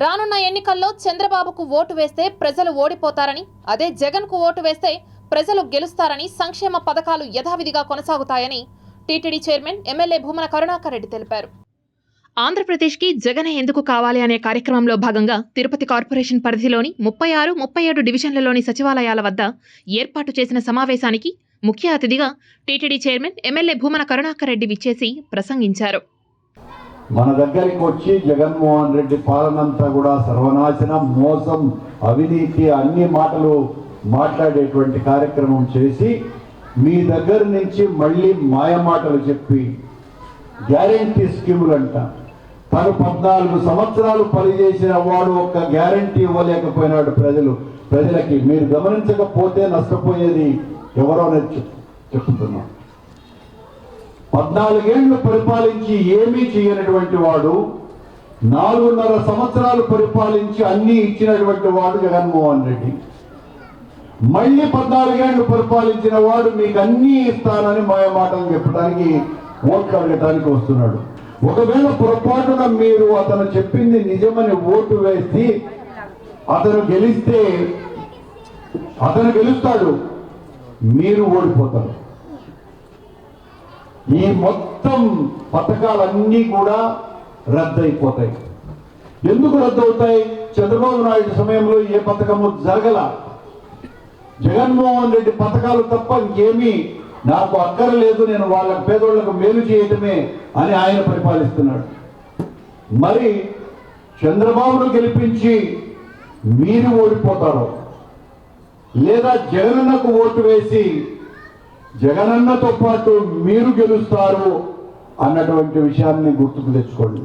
రానున్న ఎన్నికల్లో చంద్రబాబుకు ఓటు వేస్తే ప్రజలు ఓడిపోతారని అదే జగన్కు ఓటు వేస్తే ప్రజలు గెలుస్తారని సంక్షేమ పథకాలు యథావిధిగా కొనసాగుతాయని TTD chairman MLA Bhumana Karunakar Reddy తెలిపారు. ఆంధ్రప్రదేశ్కి జగన్ ఎందుకు కావాలి అనే కార్యక్రమంలో భాగంగా తిరుపతి కార్పొరేషన్ పరిధిలోని ముప్పై ఆరు ముప్పై ఏడు డివిజన్లలోని సచివాలయాల వద్ద ఏర్పాటు చేసిన సమావేశానికి ముఖ్య అతిథిగా TTD chairman MLA Bhumana Karunakar Reddy విచ్చేసి ప్రసంగించారు. మన దగ్గరికి వచ్చి జగన్మోహన్ రెడ్డి పాలనంతా కూడా సర్వనాశనం మోసం అవినీతి అన్ని మాటలు మాట్లాడేటువంటి కార్యక్రమం చేసి మీ దగ్గర నుంచి మళ్ళీ మాయమాటలు చెప్పి గ్యారంటీ స్కీములు అంట తను పద్నాలుగు సంవత్సరాలు పనిచేసిన వాడు ఒక్క గ్యారంటీ ఇవ్వలేకపోయినాడు ప్రజలు. ప్రజలకి మీరు గమనించకపోతే నష్టపోయేది ఎవరో అనేది చెప్- చెప్తున్నాం. పద్నాలుగేళ్ళు పరిపాలించి ఏమీ చేయనటువంటి వాడు నాలుగున్నర సంవత్సరాలు పరిపాలించి అన్నీ ఇచ్చినటువంటి వాడు జగన్మోహన్ రెడ్డి. మళ్ళీ పద్నాలుగేళ్ళు పరిపాలించిన వాడు మీకు అన్నీ ఇస్తానని మాయ మాటలు చెప్పడానికి ఓట్లు అడగటానికి వస్తున్నాడు. ఒకవేళ పొరపాటున మీరు అతను చెప్పింది నిజమని ఓటు వేసి అతను గెలిస్తే అతను గెలుస్తాడు మీరు ఓడిపోతారు. ఈ మొత్తం పథకాలన్నీ కూడా రద్దయిపోతాయి. ఎందుకు రద్దవుతాయి? చంద్రబాబు నాయుడు సమయంలో ఏ పథకము జరగల? జగన్మోహన్ రెడ్డి పథకాలు తప్ప ఇంకేమీ నాకు అక్కరలేదు నేను వాళ్ళ పేదోళ్ళకు మేలు చేయటమే అని ఆయన పరిపాలిస్తున్నాడు. మరి చంద్రబాబును గెలిపించి మీరు ఓడిపోతారు. లేదా జగనన్నకు ఓటు వేసి జగనన్నతో పాటు మీరు గెలుస్తారు అన్నటువంటి విషయాన్ని గుర్తుకు తెచ్చుకోండి.